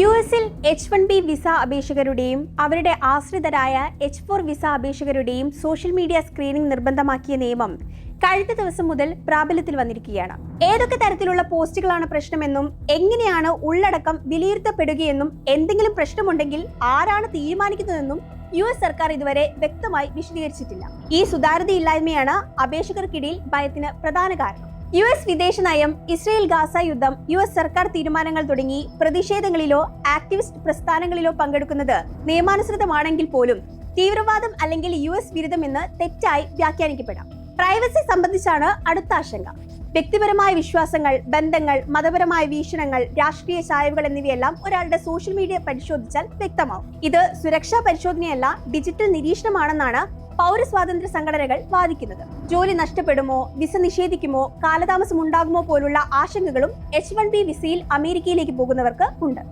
U എസിൽ H one B visa അപേക്ഷകരുടെയും അവരുടെ ആശ്രിതരായ എച്ച് ഫോർ വിസ അപേക്ഷകരുടെയും സോഷ്യൽ മീഡിയ സ്ക്രീനിംഗ് നിർബന്ധമാക്കിയ നിയമം കഴിഞ്ഞ ദിവസം മുതൽ പ്രാബല്യത്തിൽ വന്നിരിക്കുകയാണ്. ഏതൊക്കെ തരത്തിലുള്ള പോസ്റ്റുകളാണ് പ്രശ്നമെന്നും എങ്ങനെയാണ് ഉള്ളടക്കം വിലയിരുത്തപ്പെടുകയെന്നും എന്തെങ്കിലും പ്രശ്നമുണ്ടെങ്കിൽ ആരാണ് തീരുമാനിക്കുന്നതെന്നും യു എസ് സർക്കാർ ഇതുവരെ വ്യക്തമായി വിശദീകരിച്ചിട്ടില്ല. ഈ സുതാര്യതയില്ലായ്മയാണ് അപേക്ഷകർക്കിടയിൽ ഭയത്തിന് പ്രധാന കാരണം. യു എസ് വിദേശ നയം ഇസ്രയേൽ ഗാസ യുദ്ധം യു എസ് സർക്കാർ തീരുമാനങ്ങൾ തുടങ്ങി പ്രതിഷേധങ്ങളിലോ ആക്ടിവിസ്റ്റ് പ്രസ്ഥാനങ്ങളിലോ പങ്കെടുക്കുന്നത് നിയമാനുസൃതമാണെങ്കിൽ പോലും തീവ്രവാദം അല്ലെങ്കിൽ യു എസ് വിരുദ്ധമെന്ന് തെറ്റായി വ്യാഖ്യാനിക്കപ്പെടാം. പ്രൈവസി സംബന്ധിച്ചാണ് അടുത്ത ആശങ്ക. വ്യക്തിപരമായ വിശ്വാസങ്ങൾ ബന്ധങ്ങൾ മതപരമായ വീക്ഷണങ്ങൾ രാഷ്ട്രീയ ചായവുകൾ എന്നിവയെല്ലാം ഒരാളുടെ സോഷ്യൽ മീഡിയ പരിശോധിച്ചാൽ വ്യക്തമാവും. ഇത് സുരക്ഷാ പരിശോധനയല്ല ഡിജിറ്റൽ നിരീക്ഷണമാണെന്നാണ് പൗരസ്വാതന്ത്ര്യ സംഘടനകൾ വാദിക്കുന്നത്. ജോലി നഷ്ടപ്പെടുമോ വിസ നിഷേധിക്കുമോ കാലതാമസം ഉണ്ടാകുമോ പോലുള്ള ആശങ്കകളും എച്ച് വൺ ബി വിസയിൽ അമേരിക്കയിലേക്ക് പോകുന്നവർക്ക് ഉണ്ട്.